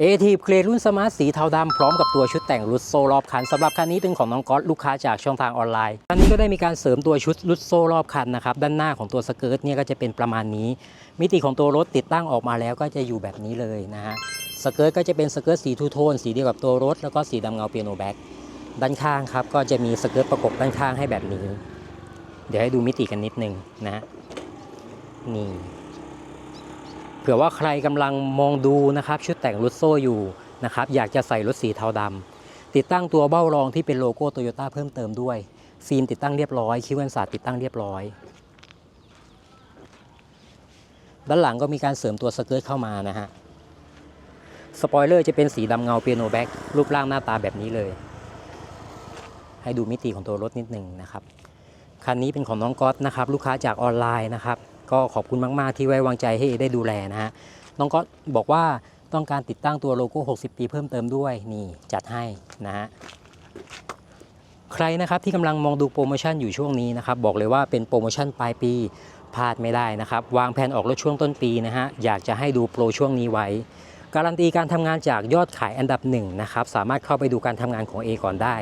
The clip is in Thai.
เอทีเคลรุ่นสมาร์ทสีเทาดำพร้อมกับตัวชุดแต่งรุดโซรอบคันสำหรับคันนี้เป็นของน้องก๊อตลูกค้าจากช่องทางออนไลน์คันนี้ก็ได้มีการเสริมตัวชุดรุดโซรอบคันนะครับด้านหน้าของตัวสเกิร์ตเนี่ยก็จะเป็นประมาณนี้ มิติของตัวรถติดตั้งออกมาแล้วก็จะอยู่แบบนี้เลยนะฮะสเกิร์ตก็จะเป็นสเกิร์ตสีทูโทนสีเดียวกับตัวรถ แล้วก็สีดำเงาเปียโนแบ็กด้านข้างครับก็จะมีสเกิร์ตประกบด้านข้างให้แบบนี้ เดี๋ยวให้ดูมิติกันนิดนึงนะนี่ เผื่อว่าใครกำลังมองดูนะครับชุดแต่งรถโซ่อยู่นะครับอยากจะใส่รถสีเทาดำติดตั้งตัวเบ้ารองที่เป็นโลโก้โตโยต้าเพิ่มเติมด้วย ฟิล์มติดตั้งเรียบร้อยคิ้วกันศาสตร์ติดตั้งเรียบร้อย ด้านหลังก็มีการเสริมตัวสเกิร์ตเข้ามานะฮะสปอยเลอร์จะเป็นสีดำเงาเปียโนแบ็กรูปร่างหน้าตาแบบนี้เลย ให้ดูมิติของตัวรถนิดหนึ่งนะครับ คันนี้เป็นของน้องก๊อตนะครับ ลูกค้าจากออนไลน์นะครับ ก็ขอบคุณมาก ๆ ที่ไว้วางใจให้เอได้ดูแลนะฮะน้องก๊อตบอกว่าต้องการติดตั้งตัวโลโก้ 60 ปีเพิ่มเติมด้วยนี่จัดให้นะฮะใครนะครับที่กำลังมองดูโปรโมชั่นอยู่ช่วงนี้นะครับบอกเลยว่าเป็นโปรโมชั่นปลายปีพลาดไม่ได้นะครับ วางแผนออกรถช่วงต้นปีนะฮะอยากจะให้ดูโปรช่วงนี้ไว้ การันตีการทำงานจากยอดขายอันดับหนึ่งนะครับสามารถเข้าไปดูการทำงานของ A ก่อนได้